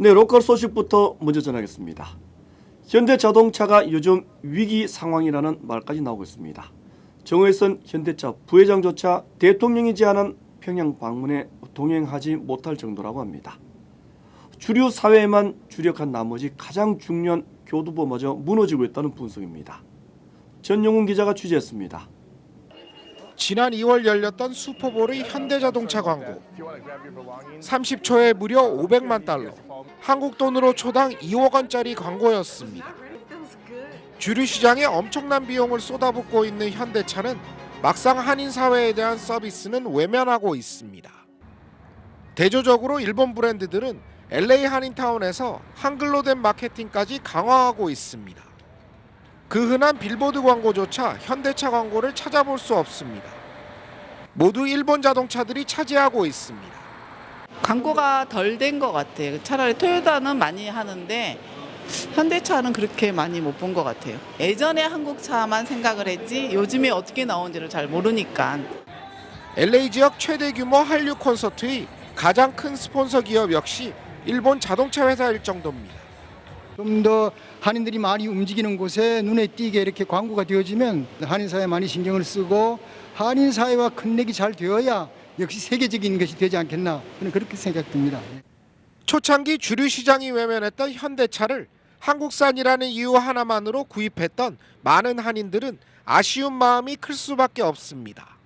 네, 로컬 소식부터 먼저 전하겠습니다. 현대자동차가 요즘 위기 상황이라는 말까지 나오고 있습니다. 정의선 현대차 부회장조차 대통령이 제안한 평양 방문에 동행하지 못할 정도라고 합니다. 주류 사회에만 주력한 나머지 가장 중요한 교두보마저 무너지고 있다는 분석입니다. 전용훈 기자가 취재했습니다. 지난 2월 열렸던 슈퍼볼의 현대자동차 광고 30초에 무려 500만 달러 한국 돈으로 초당 2억 원짜리 광고였습니다. 주류 시장에 엄청난 비용을 쏟아붓고 있는 현대차는 막상 한인 사회에 대한 서비스는 외면하고 있습니다. 대조적으로 일본 브랜드들은 LA 한인타운에서 한글로 된 마케팅까지 강화하고 있습니다. 그 흔한 빌보드 광고조차 현대차 광고를 찾아볼 수 없습니다. 모두 일본 자동차들이 차지하고 있습니다. 광고가 덜 된 것 같아 요. 차라리 토요타는 많이 하는데 현대차는 그렇게 많이 못 본 것 같아요. 예전에 한국차만 생각을 했지 요즘에 어떻게 나오는지를 잘 모르니까 LA 지역 최대 규모 한류 콘서트의 가장 큰 스폰서 기업 역시 일본 자동차 회사일 정도입니다. 좀 더 한인들이 많이 움직이는 곳에 눈에 띄게 이렇게 광고가 되어지면 한인 사회 많이 신경을 쓰고 한인 사회와 컨넥이 잘 되어야 역시 세계적인 것이 되지 않겠나 저는 그렇게 생각됩니다. 초창기 주류 시장이 외면했던 현대차를 한국산이라는 이유 하나만으로 구입했던 많은 한인들은 아쉬운 마음이 클 수밖에 없습니다.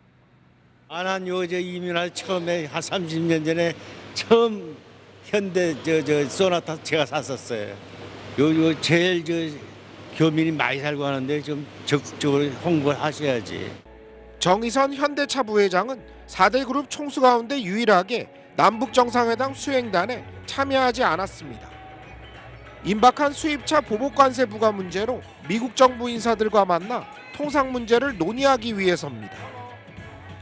안한 요저 이민할 처음에 한 30년 전에 처음 현대 저저 소나타 제가 샀었어요. 요요 제일 저 교민이 많이 살고 하는데 좀 적극적으로 홍보를 하셔야지. 정의선 현대차 부회장은 4대 그룹 총수 가운데 유일하게 남북 정상회담 수행단에 참여하지 않았습니다. 임박한 수입차 보복 관세 부과 문제로 미국 정부 인사들과 만나 통상 문제를 논의하기 위해서입니다.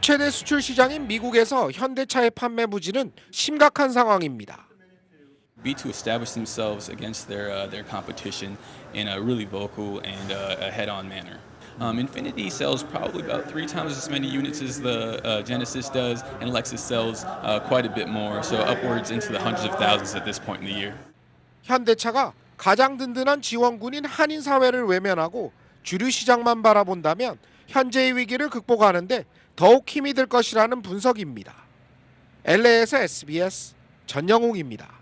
최대 수출 시장인 미국에서 현대차의 판매 부진은 심각한 상황입니다. be establish themselves against their uh, their competition in a really vocal and uh, head-on manner. Um, Infinity sells probably about three times as many units as the uh, Genesis does, and Lexus sells uh, quite a bit more, so upwards into the hundreds of thousands at this point in the year. 현대차가 가장 든든한 지원군인 한인 사회를 외면하고 주류 시장만 바라본다면 현재의 위기를 극복하는데 더욱 힘이 들 것이라는 분석입니다. LA에서 SBS 전영웅입니다.